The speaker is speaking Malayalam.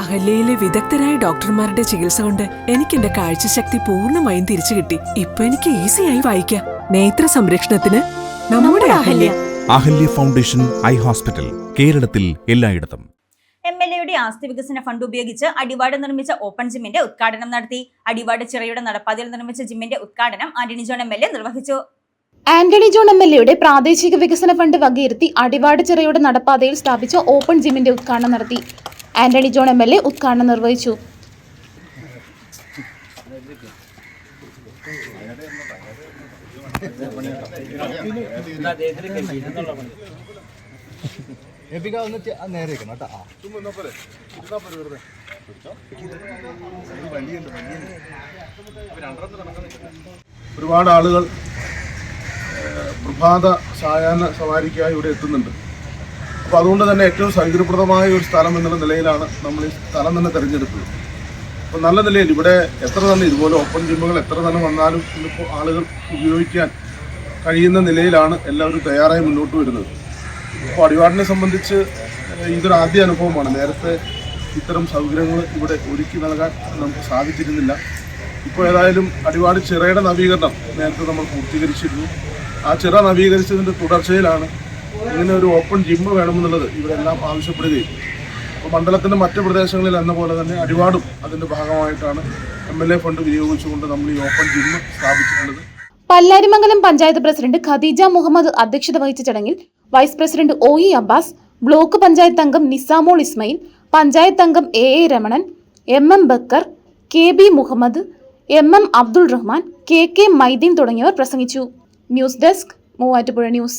അഹല്യയിലെ വിദഗ്ധരായ ഡോക്ടർമാരുടെ ചികിത്സ കൊണ്ട് എനിക്ക് എന്റെ കാഴ്ചശക്തി പൂർണമായും തിരിച്ചു കിട്ടി. ഇപ്പൊ എനിക്ക് ഈസിയായി വായിക്കാം. നേത്ര സംരക്ഷണത്തിന് നമ്മുടെ Ahalya. Ahalya foundation eye hospital കേരളത്തിൽ എല്ലായിടത്തും. എം എൽ എയുടെ ആസ്തി വികസന ഫണ്ട് ഉപയോഗിച്ച് അടിവാട് നിർമ്മിച്ച ഓപ്പൺ ജിമ്മിന്റെ ഉദ്ഘാടനം നടത്തി. അടിവാട് ചിറയുടെ നടപ്പാതയിൽ നിർമ്മിച്ച ജിമ്മിന്റെ ഉദ്ഘാടനം Antony John M L A നിർവഹിച്ചു. ആന്റണി ജോൺ എം എൽ എയുടെ പ്രാദേശിക വികസന ഫണ്ട് വകയിരുത്തി അടിവാട് ചിറയുടെ നടപ്പാതയിൽ സ്ഥാപിച്ച ഓപ്പൺ ജിമ്മിന്റെ ഉദ്ഘാടനം നടത്തി. Antony John M L A ഉദ്ഘാടനം നിർവഹിച്ചു. ഒന്ന് നേരെ കേട്ടോ. ഒരുപാട് ആളുകൾ പ്രഭാത സായാഹ്ന സവാരിക്കായി ഇവിടെ എത്തുന്നുണ്ട്. അപ്പോൾ അതുകൊണ്ട് തന്നെ ഏറ്റവും സൗകര്യപ്രദമായ ഒരു സ്ഥലം എന്നുള്ള നിലയിലാണ് നമ്മൾ ഈ സ്ഥലം തന്നെ തിരഞ്ഞെടുത്തത്. അപ്പോൾ നല്ല നിലയിൽ ഇവിടെ എത്ര തന്നെ ഇതുപോലെ ഓപ്പൺ ജിമ്മുകൾ എത്ര തന്നെ വന്നാലും ഇന്നിപ്പോൾ ആളുകൾ ഉപയോഗിക്കാൻ കഴിയുന്ന നിലയിലാണ് എല്ലാവരും തയ്യാറായി മുന്നോട്ട് വരുന്നത്. അപ്പോൾ അടിവാടിനെ സംബന്ധിച്ച് ഇതൊരു ആദ്യ അനുഭവമാണ്. നേരത്തെ ഇത്തരം സൗകര്യങ്ങൾ ഇവിടെ ഒരുക്കി നൽകാൻ നമുക്ക് സാധിച്ചിരുന്നില്ല. ഇപ്പോൾ ഏതായാലും അടിവാട് ചിറയുടെ നവീകരണം നേരത്തെ നമ്മൾ പൂർത്തീകരിച്ചിരുന്നു. ആ ചിറ നവീകരിച്ചതിന്റെ തുടർച്ചയിലാണ് ഇങ്ങനെ ഒരു ഓപ്പൺ ജിമ്മ് വേണമെന്നുള്ളത് ഇവരെല്ലാം ആവശ്യപ്പെടുകയും. അപ്പോൾ മണ്ഡലത്തിന്റെ മറ്റ് പ്രദേശങ്ങളിൽ എന്ന പോലെ തന്നെ അടിവാടും അതിന്റെ ഭാഗമായിട്ടാണ് എം എൽ എ ഫണ്ട് വിനിയോഗിച്ചുകൊണ്ട് നമ്മൾ ഈ ഓപ്പൺ ജിമ്മ് സ്ഥാപിച്ചിട്ടുള്ളത്. പല്ലാരിമംഗലം പഞ്ചായത്ത് പ്രസിഡന്റ് ഖദീജ മുഹമ്മദ് അധ്യക്ഷത വഹിച്ച ചടങ്ങിൽ vice president O E Abbas block panchayat അംഗം നിസാമോൾ ഇസ്മയിൽ പഞ്ചായത്ത് അംഗം A A Ramanan M M Bakkar K B Muhammad M M Abdul Rahman K K Maideen തുടങ്ങിയവർ പ്രസംഗിച്ചു. News desk Muvattupuzha news.